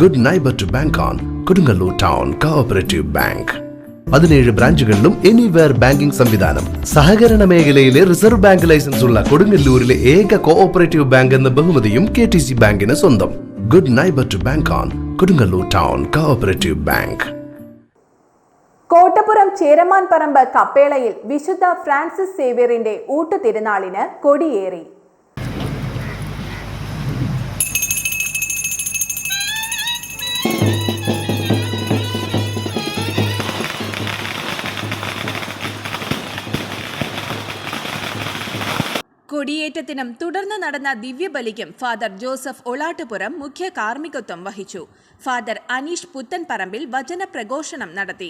Good neighbour to bank on Kodungallur town cooperative bank പതിനേഴ് ബ്രാഞ്ചുകളിലും anywhere banking സംവിധാനം. സഹകരണ മേഖലയിലെ റിസർവ് ബാങ്ക് ലൈസൻസ് ഉള്ള കൊടുങ്ങല്ലൂരിലെ ഏക കോഓപ്പറേറ്റീവ് ബാങ്ക് എന്ന ബഹുമതിയും കെ ടി സി ബാങ്കിന് സ്വന്തം. Good neighbour to bank on Kodungallur town cooperative bank Kottappuram Cheraman Parambu കപ്പേളയിൽ വിശുദ്ധ ഫ്രാൻസിസ് സേവ്യറിന്റെ ഊട്ടുതിരുനാളിന് കൊടിയേറി. കൊടിയേറ്റത്തിനും തുടർന്ന് നടന്ന ദിവ്യബലിക്കും ഫാദർ ജോസഫ് ഒളാട്ടുപുറം മുഖ്യ കാർമ്മികത്വം വഹിച്ചു. ഫാദർ അനീഷ് പുത്തൻപറമ്പിൽ വചനപ്രഘോഷണം നടത്തി.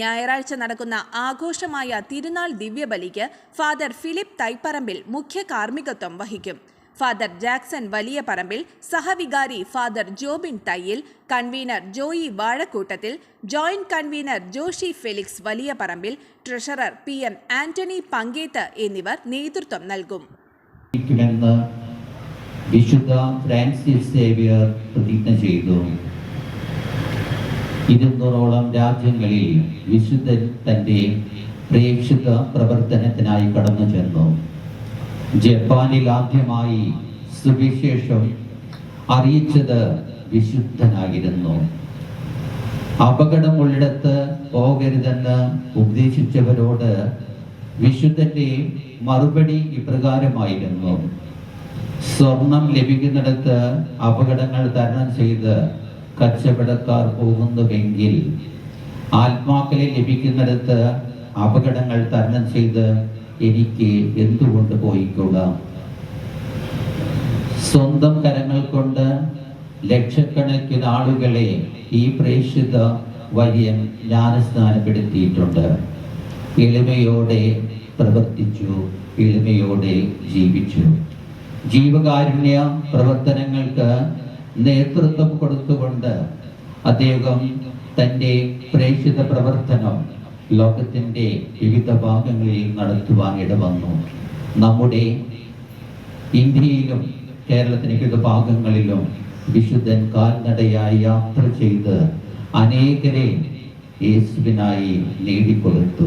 ഞായറാഴ്ച നടക്കുന്ന ആഘോഷമായ തിരുനാൾ ദിവ്യബലിക്ക് ഫാദർ ഫിലിപ്പ് തൈപ്പറമ്പിൽ മുഖ്യ കാർമ്മികത്വം വഹിക്കും. Father Jackson Valiya Parambil സഹവികാരി father Jobin Thayyil convener Joy Vazhakkoottathil joint convener Joshy Felix Valiya Parambil treasurer P M Antony Pankethu എന്നിവർ നേതൃത്വം നൽകും. വിശുദ്ധ ഫ്രാൻസിസ് സേവിയർ പ്രതിജ്ഞ ചെയ്തു. ഇരുന്നൂറോളം രാജ്യങ്ങളിൽ വിശുദ്ധൻ തന്റെ പ്രേക്ഷിത പ്രവർത്തനത്തിനായി കടന്നു ചെന്നു. ജപ്പാനിൽ ആദ്യമായി സുവിശേഷം അറിയിച്ചത് വിശുദ്ധനായിരുന്നു. അപകടമുള്ളിടത്ത് പോകരുതെന്ന് ഉപദേശിച്ചവരോട് വിശുദ്ധന്റെ മറുപടി ഇപ്രകാരമായിരുന്നു. സ്വർണം ലഭിക്കുന്നിടത്ത് അപകടങ്ങൾ തരണം ചെയ്ത് കച്ചവടക്കാർ പോകുന്നുവെങ്കിൽ ആത്മാക്കളെ ലഭിക്കുന്നിടത്ത് അപകടങ്ങൾ തരണം ചെയ്ത് എനിക്ക് എന്തുകൊണ്ട് പോയിക്കൂടാ? സ്വന്തം കരങ്ങൾ കൊണ്ട് ലക്ഷക്കണക്കിന് ആളുകളെ ഈ പ്രേക്ഷിത വര്യൻ ജ്ഞാനസ്നാനപ്പെടുത്തിയിട്ടുണ്ട്. എളിമയോടെ പ്രവർത്തിച്ചു എളിമയോടെ ജീവിച്ചു. ജീവകാരുണ്യ പ്രവർത്തനങ്ങൾക്ക് നേതൃത്വം കൊടുത്തുകൊണ്ട് അദ്ദേഹം തന്റെ പ്രേക്ഷിത പ്രവർത്തനം ലോകത്തിന്റെ വിവിധ ഭാഗങ്ങളിൽ നടത്തുവാൻ ഇടവന്നു. നമ്മുടെ ഇന്ത്യയിലും കേരളത്തിന്റെ വിവിധ ഭാഗങ്ങളിലും വിശുദ്ധൻ കാൽനടയായി യാത്ര ചെയ്ത് അനേകരെ യേശുവിനായി നേടിക്കൊടുത്തു.